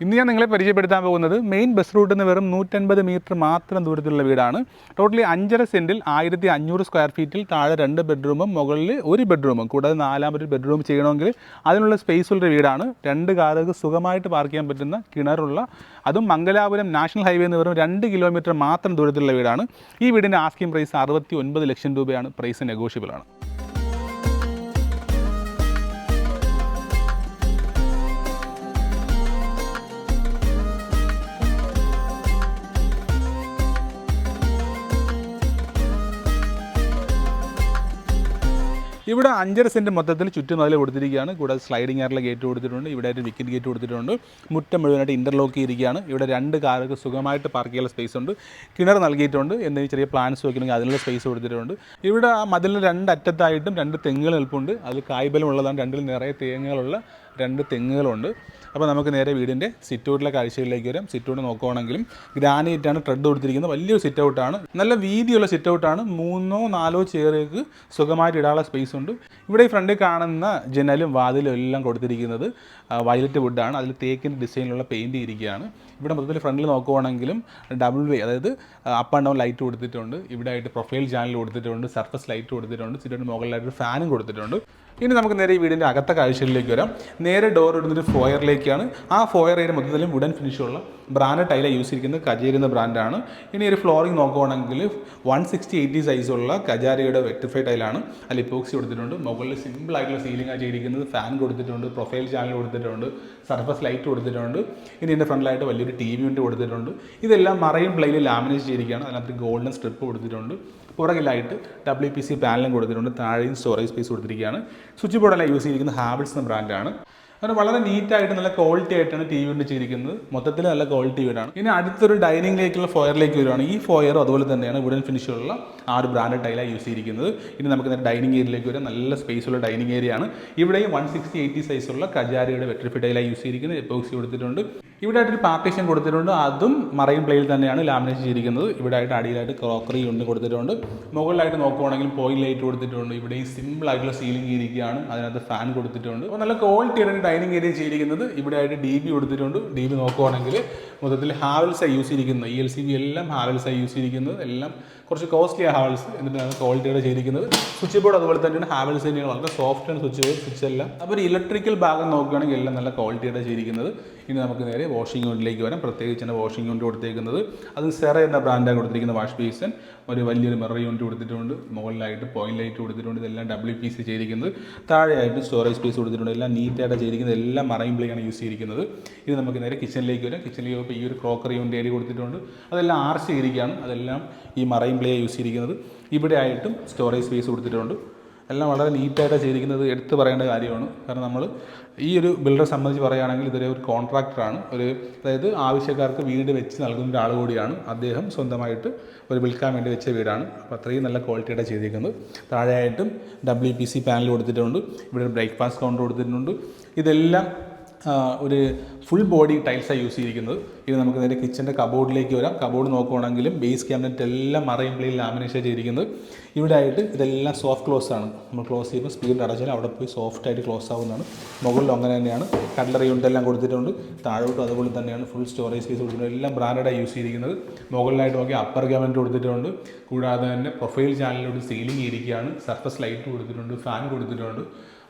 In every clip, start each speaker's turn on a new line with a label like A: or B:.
A: ഇന്ന് ഞാൻ നിങ്ങളെ പരിചയപ്പെടുത്താൻ പോകുന്നത് മെയിൻ ബസ് റൂട്ടിൽ നിന്ന് വെറും നൂറ്റൻപത് മീറ്റർ മാത്രം ദൂരത്തിലുള്ള വീടാണ്. ടോട്ടലി അഞ്ചര സെന്റിൽ ആയിരത്തി അഞ്ഞൂറ് സ്ക്വയർ ഫീറ്റിൽ താഴെ രണ്ട് ബെഡ്റൂമും മുകളിൽ ഒരു ബെഡ്റൂമും കൂടാതെ നാലാമൊരു ബെഡ്റൂം ചെയ്യണമെങ്കിൽ അതിനുള്ള സ്പേസ് ഉള്ളൊരു വീടാണ്. രണ്ട് കാറുകൾക്ക് സുഖമായിട്ട് പാർക്ക് ചെയ്യാൻ പറ്റുന്ന കിണറുള്ള അതും മംഗലാപുരം നാഷണൽ ഹൈവേ എന്ന് വെറും രണ്ട് കിലോമീറ്റർ മാത്രം ദൂരത്തിലുള്ള വീടാണ്. ഈ വീടിന്റെ ആസ്കിംഗ് പ്രൈസ് അറുപത്തി ലക്ഷം രൂപയാണ്. പ്രൈസ് നെഗോഷ്യബിൾ ഇവിടെ അഞ്ചര സെന്റ് മൊത്തത്തിൽ ചുറ്റും അതിൽ കൊടുത്തിരിക്കുകയാണ്. കൂടാതെ സ്ലൈഡിംഗ് ആയിട്ടുള്ള ഗേറ്റ് കൊടുത്തിട്ടുണ്ട്. ഇവിടെ ഒരു വിക്കറ്റ് ഗേറ്റ് കൊടുത്തിട്ടുണ്ട്. മുറ്റം മുഴുവനായിട്ട് ഇന്റർലോക്ക് ചെയ്തിരിക്കുകയാണ്. ഇവിടെ രണ്ട് കാറുകൾക്ക് സുഖമായിട്ട് പാർക്ക് ചെയ്യാനുള്ള സ്പേസ് ഉണ്ട്. കിണർ നൽകിയിട്ടുണ്ട്. എന്തെങ്കിലും ചെറിയ പ്ലാന്റ്സ് വയ്ക്കണമെങ്കിൽ അതിനുള്ള സ്പേസ് കൊടുത്തിട്ടുണ്ട്. ഇവിടെ ആ മതിലിന് രണ്ട് അറ്റത്തായിട്ടും രണ്ട് തെങ്ങുകൾ നിൽപ്പുണ്ട്. അതിൽ കായ്ബലം ഉള്ളതാണ്. രണ്ടിൽ നിറയെ തേങ്ങകളുള്ള രണ്ട് തെങ്ങുകളുണ്ട്. അപ്പോൾ നമുക്ക് നേരെ വീടിന്റെ സിറ്റൗട്ടിലെ കാഴ്ചകളിലേക്ക് വരാം. സിറ്റൗട്ട് നോക്കുകയാണെങ്കിലും ഗ്രാനൈറ്റാണ് ട്രെഡ് കൊടുത്തിരിക്കുന്നത്. വലിയൊരു സിറ്റൗട്ടാണ് നല്ല വീതിയുള്ള സിറ്റൗട്ടാണ് മൂന്നോ നാലോ ചെയറുകൾക്ക് സുഖമായിട്ട് ഇടാനുള്ള സ്പേസ് ഉണ്ട്. ഇവിടെ ഈ ഫ്രണ്ടിൽ കാണുന്ന ജനലും വാതിലും എല്ലാം കൊടുത്തിരിക്കുന്നത് വയലറ്റ് വുഡാണ് അതിൽ തേക്കിന്റെ ഡിസൈനിലുള്ള പെയിന്റ് ചെയ്തിരിക്കുകയാണ് ഇവിടെ മൊത്തത്തിൽ ഫ്രണ്ടിൽ നോക്കുവാണെങ്കിലും ഡബിൾ വേ അതായത് അപ്പ് ആൻഡ് ഡൗൺ ലൈറ്റ് കൊടുത്തിട്ടുണ്ട്. ഇവിടെ ആയിട്ട് പ്രൊഫൈൽ ചാനൽ കൊടുത്തിട്ടുണ്ട്. സർഫസ് ലൈറ്റ് കൊടുത്തിട്ടുണ്ട്. സിറ്റൗട്ടിന് മുകളിലായിട്ട് ഫാനും കൊടുത്തിട്ടുണ്ട്. ഇനി നമുക്ക് നേരെ ഈ വീടിന്റെ അകത്ത കാഴ്ചയിലേക്ക് വരാം. നേരെ ഡോർ ഇടുന്നൊരു ഫോയറിലേക്കാണ് ആ ഫോയർ ഏരിയ മൊത്തത്തിലും വുഡൻ ഫിനിഷുള്ള ബ്രാൻഡ് ടൈലാണ് യൂസ് ചെയ്തിരിക്കുന്നത് കജേരി എന്ന ബ്രാൻഡാണ് ഇനി ഒരു ഫ്ലോറിംഗ് നോക്കുവാണെങ്കിൽ വൺ സിക്സ്റ്റി എയ്റ്റി സൈസുള്ള കജാരിയുടെ വെക്ടിഫൈ ടൈലാണ് അതിൽ ഇപ്പോക്സി കൊടുത്തിട്ടുണ്ട്. മുകളിൽ സിമ്പിൾ ആയിട്ടുള്ള സീലിംഗ് ചെയ്തിരിക്കുന്നത്. ഫാൻ കൊടുത്തിട്ടുണ്ട്. പ്രൊഫൈൽ ചാനൽ കൊടുത്തിട്ടുണ്ട്. സർഫസ് ലൈറ്റ് കൊടുത്തിട്ടുണ്ട്. ഇനി എന്റെ ഫ്രണ്ടിലായിട്ട് വലിയൊരു ടി വി യൂണിറ്റ് കൊടുത്തിട്ടുണ്ട്. ഇതെല്ലാം മറയും പ്ലെയിൽ ലാമിനേറ്റ് ചെയ്തിരിക്കുകയാണ്. അതിനകത്ത് ഗോൾഡൻ സ്ട്രിപ്പ് കൊടുത്തിട്ടുണ്ട്. പുറകിലായിട്ട് ഡബ്ല്യു പി സി പാനലും കൊടുത്തിട്ടുണ്ട്. താഴെയും സ്റ്റോറേജ് സ്പേസ് കൊടുത്തിരിക്കുകയാണ്. സ്വിച്ച് ബോർഡെല്ലാം യൂസ് ചെയ്തിരിക്കുന്നത് ഹാബിൾസ് എന്ന ബ്രാൻഡാണ് അങ്ങനെ വളരെ നീറ്റായിട്ട് നല്ല ക്വാളിറ്റി ആയിട്ടാണ് ടി വി ചെയ്തിരിക്കുന്നത്. മൊത്തത്തിൽ നല്ല ക്വാളിറ്റി വീടാണ്. ഇനി അടുത്തൊരു ഡൈനിങ്ങിലേക്കുള്ള ഫോയറിലേക്ക് വരുവാണ്. ഈ ഫോയറും അതുപോലെ തന്നെയാണ് വുഡൻ ഫിനിഷുള്ള ആ ഒരു ബ്രാൻഡ് ടൈലാണ് യൂസ് ചെയ്തിരിക്കുന്നത്. ഇനി നമുക്ക് നേരെ ഡൈനിങ് ഏരിയയിലേക്ക് വരാം. നല്ല സ്പേസ് ഉള്ള ഡൈനിങ് ഏരിയ ആണ്. ഇവിടെയും വൺ സിക്സ്റ്റി എയ്റ്റി സൈസുള്ള കജാരിയുടെ വെട്രിഫി ടൈലാണ് യൂസ് ചെയ്തിരിക്കുന്നത്. എപ്പോക്സി കൊടുത്തിട്ടുണ്ട്. ഇവിടെ ആയിട്ടൊരു പാർട്ടീഷൻ കൊടുത്തിട്ടുണ്ട്. അതും മറൈൻ പ്ലേയിൽ തന്നെയാണ് ലാമിനേറ്റ് ചെയ്തിരിക്കുന്നത്. ഇവിടെ ആയിട്ട് അടിയിലായിട്ട് ക്രോക്കറി ഉണ്ട് കൊടുത്തിട്ടുണ്ട്. മുകളിലായിട്ട് നോക്കുവാണെങ്കിൽ പോയിൽ ലൈറ്റ് കൊടുത്തിട്ടുണ്ട്. ഇവിടെയും സിമ്പിൾ ആയിട്ടുള്ള സീലിംഗ് ചെയ്തിരിക്കുകയാണ് അതിനകത്ത് ഫാൻ കൊടുത്തിട്ടുണ്ട്. അപ്പോൾ നല്ല ക്വാളിറ്റിയാണ് ഡൈനിങ് ഏരിയ ചെയ്തിരിക്കുന്നത് ഇവിടെ ആയിട്ട് ഡി ബി കൊടുത്തിട്ടുണ്ട്. ഡി ബി നോക്കുവാണെങ്കിൽ മൊത്തത്തിൽ ഹാവൽസായി യൂസ് ചെയ്തിരിക്കുന്നത് ഇ എൽ സി ബി എല്ലാം ഹാവൽസായി യൂസ് ചെയ്തിരിക്കുന്നത് എല്ലാം കുറച്ച് കോസ്റ്റ്ലി ഹാവൽസ് എന്നിട്ടാണ് ക്വാളിറ്റിയുടെ ചെയ്തിരിക്കുന്നത്. സ്വിച്ച് ബോർഡ് അതുപോലെ തന്നെയാണ് ഹാവൽസ് തന്നെയാണ്. വളരെ സോഫ്റ്റ് ആണ് സ്വിച്ച് ബോർഡ് സ്വിച്ച് എല്ലാം. അപ്പോൾ ഒരു ഇലക്ട്രിക്കൽ ഭാഗം നോക്കുകയാണെങ്കിൽ എല്ലാം നല്ല ക്വാളിറ്റിയുടെ ചെയ്തിരിക്കുന്നത്. ഇനി നമുക്ക് നേരെ വാഷിംഗ് യൂണിറ്റിലേക്ക് വരാം. പ്രത്യേകിച്ചാണ് വാഷിംഗ് യൂണിറ്റ് കൊടുത്തേക്കുന്നത്. അത് സെറ എന്ന ബ്രാൻഡാണ് കൊടുത്തിരിക്കുന്ന വാഷ് ബേസൻ. ഒരു വലിയൊരു മിറർ യൂണിറ്റ് കൊടുത്തിട്ടുണ്ട്. മുകളിലായിട്ട് പോയിന്റ് ലൈറ്റ് കൊടുത്തിട്ടുണ്ട്. ഇതെല്ലാം ഡബ്ല്യു പി സി ചെയ്തിരിക്കുന്നത്. താഴെയായിട്ട് സ്റ്റോറേജ് സ്പേസ് കൊടുത്തിട്ടുണ്ട്. എല്ലാം നീറ്റായിട്ട് ചെയ്തിരിക്കുന്നത്. എല്ലാം മറൈൻ പ്ലേയാണ് യൂസ് ചെയ്തിരിക്കുന്നത്. ഇത് നമുക്ക് നേരെ കിച്ചണിലേക്ക് വരാം. കിച്ചണിലേക്ക് ഇപ്പോൾ ഈ ഒരു ക്രോക്കറി യൂണിറ്റ് ഏരിയ കൊടുത്തിട്ടുണ്ട്. അതെല്ലാം ആർച്ച് ചെയ്തിരിക്കുകയാണ് അതെല്ലാം ഈ മറൈൻ പ്ലേ യൂസ് ചെയ്തിരിക്കുന്നത്. ഇവിടെ ആയിട്ടും സ്റ്റോറേജ് സ്പേസ് കൊടുത്തിട്ടുണ്ട്. എല്ലാം വളരെ നീറ്റായിട്ട് ചെയ്തിരിക്കുന്നത്. എടുത്തു പറയേണ്ട കാര്യമാണ്. കാരണം നമ്മൾ ഈ ഒരു ബിൽഡറെ സംബന്ധിച്ച് പറയുകയാണെങ്കിൽ ഇതൊരു ഒരു കോൺട്രാക്ടറാണ്. ഒരു അതായത് ആവശ്യക്കാർക്ക് വീട് വെച്ച് നൽകുന്ന ഒരാൾ കൂടിയാണ്. അദ്ദേഹം സ്വന്തമായിട്ട് ഒരു വിൽക്കാൻ വേണ്ടി വെച്ച വീടാണ്. അപ്പോൾ അത്രയും നല്ല ക്വാളിറ്റിയുടെ ചെയ്തിരിക്കുന്നത്. താഴെയായിട്ടും ഡബ്ല്യു പി സി പാനൽ കൊടുത്തിട്ടുണ്ട്. ഇവിടെ ബ്രേക്ക്ഫാസ്റ്റ് കൗണ്ടർ കൊടുത്തിട്ടുണ്ട്. ഇതെല്ലാം ഒരു ഫുൾ ബോഡി ടൈൽസാണ് യൂസ് ചെയ്തിരിക്കുന്നത്. ഇനി നമുക്ക് നേരെ കിച്ചന്റെ കബോർഡിലേക്ക് വരാം. കബോർഡ് നോക്കുവാണെങ്കിലും ബേസ് ക്യാബിനറ്റ് എല്ലാം മറൈൻ പ്ലേയിൽ ലാമിനേഷൻ ചെയ്തിരിക്കുന്നത്. ഇവിടെ ആയിട്ട് ഇതെല്ലാം സോഫ്റ്റ് ക്ലോസ് ആണ്. നമ്മൾ ക്ലോസ് ചെയ്യുമ്പോൾ സ്പീഡ് അടച്ചാൽ അവിടെ പോയി സോഫ്റ്റ് ആയിട്ട് ക്ലോസ് ആവുന്നതാണ്. മുകളിലും അങ്ങനെ തന്നെയാണ്. കട്ലറി യൂണിറ്റ് എല്ലാം കൊടുത്തിട്ടുണ്ട്. താഴോട്ടും അതുപോലെ തന്നെയാണ് ഫുൾ സ്റ്റോറേജ് സ്പേസ് കൊടുത്തിട്ടുണ്ട്. എല്ലാം ബ്രാൻഡായി യൂസ് ചെയ്തിരിക്കുന്നത്. മുകളിലായിട്ട് നോക്കി അപ്പർ ക്യാബിനറ്റ് കൊടുത്തിട്ടുണ്ട്. കൂടാതെ തന്നെ പ്രൊഫൈൽ ചാനലിലൂടെ സീലിംഗ് ഇരിക്കുകയാണ്. സർഫസ് ലൈറ്റ് കൊടുത്തിട്ടുണ്ട്. ഫാൻ കൊടുത്തിട്ടുണ്ട്.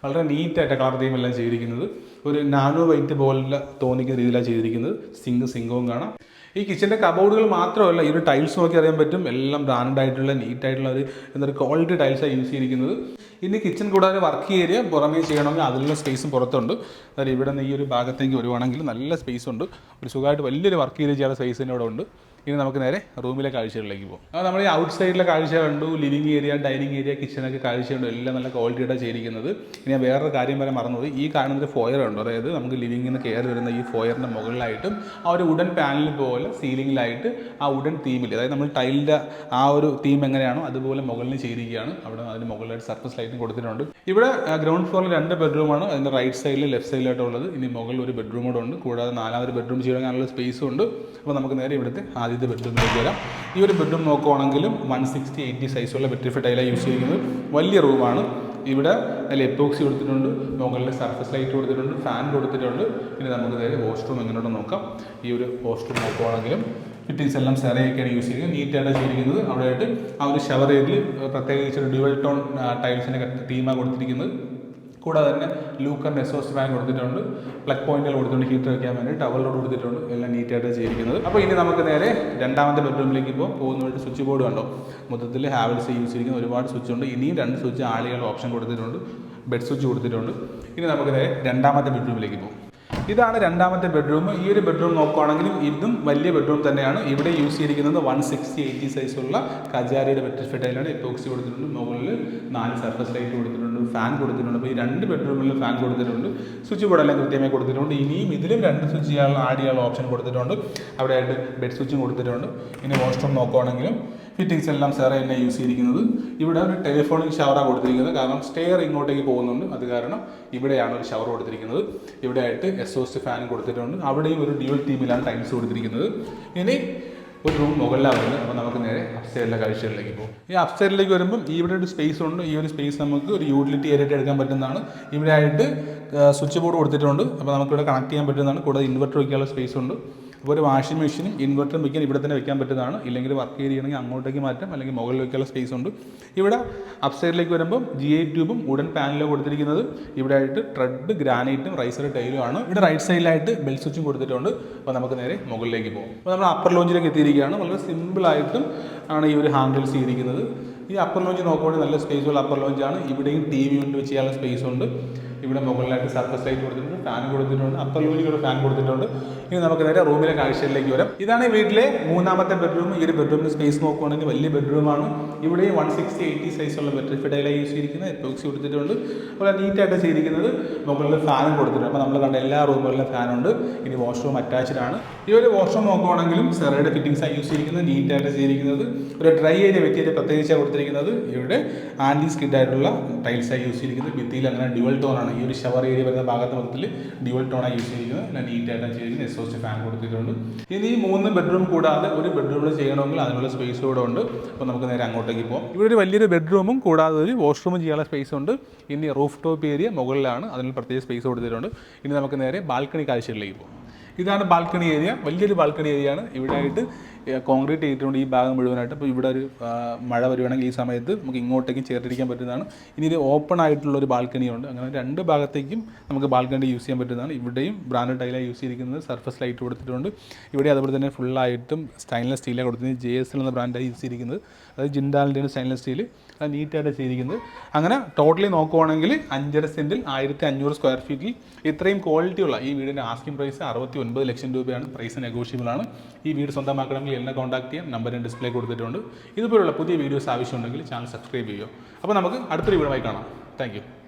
A: വളരെ നീറ്റായിട്ട് കളർ തീം എല്ലാം ചെയ്തിരിക്കുന്നത്. ഒരു നാനോ വൈറ്റ് പോലെ തോന്നിക്കുന്ന രീതിയിലാണ് ചെയ്തിരിക്കുന്നത്. സിങ്ക് സിങ്കവും കാണാം. ഈ കിച്ചന്റെ കബോർഡുകൾ മാത്രമല്ല ഈ ഒരു ടൈൽസ് നോക്കി അറിയാൻ പറ്റും. എല്ലാം ബ്രാൻഡ് ആയിട്ടുള്ള നീറ്റ് ആയിട്ടുള്ള ഒരു ക്വാളിറ്റി ടൈൽസാണ് യൂസ് ചെയ്തിരിക്കുന്നത്. ഇനി കിച്ചൺ കൂടാതെ വർക്ക് ഏരിയ പുറമേ ചെയ്യണമെങ്കിൽ അതിലുള്ള സ്പേസും പുറത്തുണ്ട്. അതായത് ഇവിടെ നിന്ന് ഈ ഒരു ഭാഗത്തേക്ക് വരുവാണെങ്കിൽ നല്ല സ്പേസ് ഉണ്ട്. ഒരു സുഖമായിട്ട് വലിയൊരു വർക്ക് ഏരിയ ചെയ്യാനുള്ള സ്പേസ് തന്നെ ഇവിടെ ഉണ്ട്. ഇനി നമുക്ക് നേരെ റൂമിലെ കാഴ്ചകളിലേക്ക് പോകും. അപ്പോൾ നമ്മൾ ഈ ഔട്ട് സൈഡിലെ കാഴ്ച കണ്ടു ലിവിങ് ഏരിയ ഡൈനിങ് ഏരിയ കിച്ചണൊക്കെ കാഴ്ച കണ്ടു എല്ലാം നല്ല ക്വാളിറ്റിയുടെ ചെയ്തിരിക്കുന്നത്. ഇനി ഞാൻ വേറൊരു കാര്യം വരെ മറന്നത് ഈ കാണുന്നൊരു ഫോയർ ഉണ്ട്? അതായത് നമുക്ക് ലിവിങ്ങിന് കയറി വരുന്ന ഈ ഫോയറിന്റെ മുകളിലായിട്ടും ആ ഒരു വുഡൻ പാനൽ പോലെ സീലിങ്ങിലായിട്ട് ആ വുഡൻ തീമിൽ അതായത് നമ്മൾ ടൈലിന്റെ ആ ഒരു തീം എങ്ങനെയാണോ അതുപോലെ മുകളിൽ ചെയ്തിരിക്കുകയാണ്. അവിടെ അതിന് മുകളിലായിട്ട് സർഫസ് ലൈറ്റും കൊടുത്തിട്ടുണ്ട്. ഇവിടെ ഗ്രൗണ്ട് ഫ്ലോറിൽ രണ്ട് ബെഡ്റൂമാണ് അതിന്റെ റൈറ്റ് സൈഡിൽ ലെഫ്റ്റ് സൈഡിലായിട്ടുള്ളത് ഇനി മുകളിൽ ഒരു ബെഡ്റൂം കൂടെ ഉണ്ട്. കൂടാതെ നാലാമത് ബെഡ്റൂം ചെയ്യാനുള്ള സ്പേസും ഉണ്ട്. അപ്പോൾ നമുക്ക് നേരെ ഇവിടുത്തെ ആദ്യത്തെ ബെഡ്റൂമിലേക്ക് വരാം ഈ ഒരു ബെഡ്റൂം നോക്കുവാണെങ്കിലും വൺ സിക്സ്റ്റി എയ്റ്റി സൈസുള്ള വെട്രിഫൈ ടൈലാണ് യൂസ് ചെയ്തിരിക്കുന്നത് വലിയ റൂമാണ് ഇവിടെ അതിൽ എപ്പോക്സി കൊടുത്തിട്ടുണ്ട്. മുകളിൽ സർഫസ് ലൈറ്റ് കൊടുത്തിട്ടുണ്ട്. ഫാൻ കൊടുത്തിട്ടുണ്ട്. ഇനി നമുക്ക് നേരെ വാഷ്റൂം എങ്ങനെയുണ്ടെന്ന് നോക്കാം. ഈ ഒരു വാഷ്റൂം നോക്കുവാണെങ്കിലും ഫിറ്റിങ്സ് എല്ലാം സെറയൊക്കെയാണ് യൂസ് ചെയ്യുന്നത്. നീറ്റായിട്ട് ചെയ്തിരിക്കുന്നത്. അവിടെയായിട്ട് ആ ഒരു ഷവർ ഏരിയയിൽ പ്രത്യേകിച്ച് ഡ്യുവൽ ടോൺ ടൈൽസിന്റെ തീമാണ് കൊടുത്തിരിക്കുന്നത്. കൂടാതെ തന്നെ ലൂക്കൻ എസോസ്റ്റ് ഫാൻ കൊടുത്തിട്ടുണ്ട് പ്ലഗ് പോയിന്റുകൾ കൊടുത്തിട്ടുണ്ട് ഹീറ്റർ വയ്ക്കാൻ വേണ്ടി ടവൽ റോഡ് കൊടുത്തിട്ടുണ്ട് എല്ലാം നീറ്റായിട്ട് ചെയ്തിരിക്കുന്നത്. അപ്പോൾ ഇനി നമുക്ക് നേരെ രണ്ടാമത്തെ ബെഡ്റൂമിലേക്ക് ഇപ്പോൾ പോകുന്നതായിട്ട് സ്വിച്ച് ബോർഡ് കണ്ടോ? മൊത്തത്തിൽ ഹാവൽസ് യൂസ് ചെയ്യുന്ന ഒരുപാട് സ്വിച്ച് ഉണ്ട്. ഇനിയും രണ്ട് സ്വിച്ച് ആളുകൾ ഓപ്ഷൻ കൊടുത്തിട്ടുണ്ട് ബെഡ് സ്വിച്ച് കൊടുത്തിട്ടുണ്ട്. ഇനി നമുക്ക് നേരെ രണ്ടാമത്തെ ബെഡ്റൂമിലേക്ക് പോകും. ഇതാണ് രണ്ടാമത്തെ ബെഡ്റൂം ഈ ഒരു ബെഡ്റൂം നോക്കുവാണെങ്കിലും ഇതും വലിയ ബെഡ്റൂം തന്നെയാണ്. ഇവിടെ യൂസ് ചെയ്തിരിക്കുന്നത് വൺ സിക്സ്റ്റി എയ്റ്റി സൈസുള്ള കജാരിയുടെ വെറ്റിഫൈഡ് ടൈലാണ് എപ്പോക്സി കൊടുത്തിട്ടുണ്ട്. മുകളിൽ നാല് സർഫസ് ലൈറ്റ് കൊടുത്തിട്ടുണ്ട്. ഫാൻ കൊടുത്തിട്ടുണ്ട്. അപ്പോൾ ഈ രണ്ട് ബെഡ്റൂമിൽ ഫാൻ കൊടുത്തിട്ടുണ്ട്. സ്വിച്ച് ബോർഡ് എല്ലാം കൃത്യമായി കൊടുത്തിട്ടുണ്ട്. ഇനിയും ഇതിലും രണ്ട് സ്വിച്ച് ചെയ്യാനുള്ള ആഡ് ചെയ്യാനുള്ള ഓപ്ഷൻ കൊടുത്തിട്ടുണ്ട്. അവിടെ ആയിട്ട് ബെഡ് സ്വിച്ചും കൊടുത്തിട്ടുണ്ട്. ഇനി വാഷ്റൂം നോക്കുകയാണെങ്കിലും ഫിറ്റിങ്സ് എല്ലാം സാറ് തന്നെ യൂസ് ചെയ്തിരിക്കുന്നത്. ഇവിടെ ഒരു ടെലിഫോണിക് ഷവറാണ് കൊടുത്തിരിക്കുന്നത്. കാരണം സ്റ്റെയർ ഇങ്ങോട്ടേക്ക് പോകുന്നുണ്ട്. അത് കാരണം ഇവിടെയാണ് ഒരു ഷവർ കൊടുത്തിരിക്കുന്നത്. ഇവിടെ ആയിട്ട് എസോസ്റ്റ് ഫാൻ കൊടുത്തിട്ടുണ്ട്. അവിടെയും ഒരു ഡ്യുവൽ ടീമിലാണ് ടൈംസ് കൊടുത്തിരിക്കുന്നത്. ഇനി ഒരു റൂം മുകളിലാണ് വരുന്നത് അപ്പോൾ നമുക്ക് നേരെ അപ്സ്റ്റേറിലെ കാഴ്ചകളിലേക്ക് പോകും. ഈ അപ്സ്റ്റേറിലേക്ക് വരുമ്പം ഇവിടെ ഒരു സ്പേസ് ഉണ്ട്. ഈ ഒരു സ്പേസ് നമുക്ക് ഒരു യൂട്ടിലിറ്റി ഏരിയ എടുക്കാൻ പറ്റുന്നതാണ്. ഇവിടെ ആയിട്ട് സ്വിച്ച് ബോർഡ് കൊടുത്തിട്ടുണ്ട്. അപ്പോൾ നമുക്കിവിടെ കണക്ട് ചെയ്യാൻ പറ്റുന്നതാണ്. കൂടാതെ ഇൻവെർട്ടർ വയ്ക്കാനുള്ള സ്പേസ് ഉണ്ട്. അപ്പോൾ ഒരു വാഷിംഗ് മെഷീനും ഇൻവെർട്ടറും വയ്ക്കാൻ ഇവിടെ തന്നെ വെക്കാൻ പറ്റുന്നതാണ്. ഇല്ലെങ്കിൽ വർക്ക് ചെയ്യണമെങ്കിൽ അങ്ങോട്ടേക്ക് മാറ്റാം. അല്ലെങ്കിൽ മുകളിൽ വെക്കാനുള്ള സ്പേസ് ഉണ്ട്. ഇവിടെ അപ്സ്റ്റൈറിലേക്ക് വരുമ്പോൾ ജി ഐ ട്യൂബും ഉടൻ പാനലും കൊടുത്തിരിക്കുന്നത്. ഇവിടെ ആയിട്ട് ട്രെഡ് ഗ്രാനൈറ്റും റൈസർ ടൈലും ആണ്. ഇവിടെ റൈറ്റ് സൈഡിലായിട്ട് ബെൽ സ്വിച്ചും കൊടുത്തിട്ടുണ്ട്. അപ്പോൾ നമുക്ക് നേരെ മുകളിലേക്ക് പോകും അപ്പോൾ നമ്മൾ അപ്പർ ലോഞ്ചിലേക്ക് എത്തിയിരിക്കുകയാണ്. വളരെ സിമ്പിളായിട്ടും ആണ് ഈ ഒരു ഹാൻഡിൽസ് ചെയ്തിരിക്കുന്നത്. ഈ അപ്പർ ലോഞ്ച് നോക്കുകയാണെങ്കിൽ നല്ല സ്പേസുള്ള അപ്പർ ലോഞ്ചാണ് ഇവിടെയും ടി വി കൊണ്ട് വെച്ച് ചെയ്യാനുള്ള സ്പേസ് ഉണ്ട്. ഇവിടെ മുകളിലായിട്ട് സർഫസ് ലൈറ്റ് കൊടുത്തിട്ടുണ്ട് ഫാൻ കൊടുത്തിട്ടുണ്ട് അപ്പർ ലോഞ്ചിലൂടെ ഫാൻ കൊടുത്തിട്ടുണ്ട്. ഇനി നമുക്ക് നേരെ റൂമിലെ കാഴ്ചയിലേക്ക് വരാം. ഇതാണ് വീട്ടിലെ മൂന്നാമത്തെ ബെഡ്റൂം ഈ ഒരു ബെഡ്റൂമിന്റെ സ്പേസ് നോക്കുവാണെങ്കിൽ വലിയ ബെഡ്റൂമാണ് ഇവിടെ വൺ സിക്സ്റ്റി എയ്റ്റി സൈസുള്ള ബെട്രിഫിഡൈലാണ് യൂസ് ചെയ്തിരിക്കുന്നത് എപ്പോക്സി കൊടുത്തിട്ടുണ്ട്. അതുപോലെ നീറ്റായിട്ട് ചെയ്തിരിക്കുന്നത് മുകളിൽ ഫാനും കൊടുത്തിട്ടുണ്ട്. അപ്പോൾ നമ്മൾ കണ്ട എല്ലാ റൂമുകളിലും ഫാനുണ്ട് ഇനി വാഷ്റൂം അറ്റാച്ച്ഡ് ആണ്. ഈ ഒരു വാഷ്റൂം നോക്കുവാണെങ്കിലും സെറയുടെ ഫിറ്റിംഗ്സാണ് യൂസ് ചെയ്തിരിക്കുന്നത് നീറ്റായിട്ട് ചെയ്തിരിക്കുന്നത്. ഒരു ഡ്രൈ ഏരിയ മെറ്റീരിയൽ പ്രത്യേകിച്ചാണ് കൊടുത്തിരിക്കുന്നത് ഇവിടെ ആന്റി സ്കിഡ് ആയിട്ടുള്ള ടൈൽസാണ് യൂസ് ചെയ്തിരിക്കുന്നത്. ഭിത്തിയിൽ അങ്ങനെ ഡ്യുവൽ ടോണാണ് ഈ ഒരു ഷവർ ഏരിയ വരുന്ന ഭാഗത്ത് മൊത്തത്തിൽ ഡ്യുവൽ ടോണാണ് യൂസ് ചെയ്തിരിക്കുന്നത് നല്ല നീറ്റായിട്ടാണ് ചെയ്തിരിക്കുന്നത് എക്സോസ്റ്റ് ഫാൻ കൊടുത്തിട്ടുണ്ട്. ഇനി മൂന്ന് ബെഡ്റൂം കൂടാതെ ഒരു ബെഡ്റൂമിൽ ചെയ്യണമെങ്കിൽ അതിനുള്ള സ്പേസ് കൂടെ ഉണ്ട്. അപ്പോൾ നമുക്ക് നേരെ അങ്ങോട്ടേക്ക് പോകാം ഇവിടെ ഒരു വലിയൊരു ബെഡ്റൂമും കൂടാതെ ഒരു വാഷ്റൂമും ചെയ്യാനുള്ള സ്പേസ് ഉണ്ട്. ഇനി റൂഫ് ടോപ്പ് ഏരിയ മുകളിലാണ് അതിന് പ്രത്യേക സ്പേസ് കൊടുത്തിട്ടുണ്ട്. ഇനി നമുക്ക് നേരെ ബാൽക്കണി കാഴ്ചകളിലേക്ക് പോകാം ഇതാണ് ബാൽക്കണി ഏരിയ വലിയൊരു ബാൽക്കണി ഏരിയ ആണ്. ഇവിടെ ആയിട്ട് കോൺക്രീറ്റ് ചെയ്തിട്ടുണ്ട് ഈ ഭാഗം മുഴുവനായിട്ട്. അപ്പോൾ ഇവിടെ ഒരു മഴ വരുവാണെങ്കിൽ ഈ സമയത്ത് നമുക്ക് ഇങ്ങോട്ടേക്കും ചേർത്തിരിക്കാൻ പറ്റുന്നതാണ്. ഇനി ഇത് ഓപ്പൺ ആയിട്ടുള്ള ഒരു ബാൽക്കണിയുണ്ട് അങ്ങനെ രണ്ട് ഭാഗത്തേക്കും നമുക്ക് ബാൽക്കണി യൂസ് ചെയ്യാൻ പറ്റുന്നതാണ്. ഇവിടെയും ബ്രാൻഡ് ടൈലാണ് യൂസ് ചെയ്തിരിക്കുന്നത്. സർഫസ് ലൈറ്റ് കൊടുത്തിട്ടുണ്ട്. ഇവിടെ അതുപോലെ തന്നെ ഫുള്ളായിട്ടും സ്റ്റൈൻലെസ് സ്റ്റീലാണ് കൊടുത്തിരിക്കുന്നത്. ജെ എസ് എൽ എന്ന ബ്രാൻഡാണ് യൂസ് ചെയ്തിരിക്കുന്നത്. അത് ജിൻഡാലിന്റെ സ്റ്റൈൻലെസ് സ്റ്റീൽ അത് നീറ്റായിട്ട് ചെയ്തിരിക്കുന്നത്. അങ്ങനെ ടോട്ടലി നോക്കുവാണെങ്കിൽ അഞ്ചര സെന്റിൽ ആയിരത്തി അഞ്ഞൂറ് സ്ക്വയർ ഫീറ്റിൽ ഇത്രയും ക്വാളിറ്റി ഉള്ള ഈ വീടിന്റെ ആസ്കിംഗ് പ്രൈസ് അറുപത്തി ഒൻപത് ലക്ഷം രൂപയാണ്. പ്രൈസ് നെഗോഷ്യബിൾ ആണ്. ഈ വീട് സ്വന്തമാക്കണമെങ്കിൽ എന്നെ കോൺടാക്ട് ചെയ്യാം നമ്പർ ഞാൻ ഡിസ്പ്ലേ കൊടുത്തിട്ടുണ്ട്. ഇതുപോലുള്ള പുതിയ വീഡിയോസ് ആവശ്യമുണ്ടെങ്കിൽ ചാനൽ സബ്സ്ക്രൈബ് ചെയ്യുക. അപ്പോൾ നമുക്ക് അടുത്തൊരു വീഡിയോ ആയി കാണാം. താങ്ക്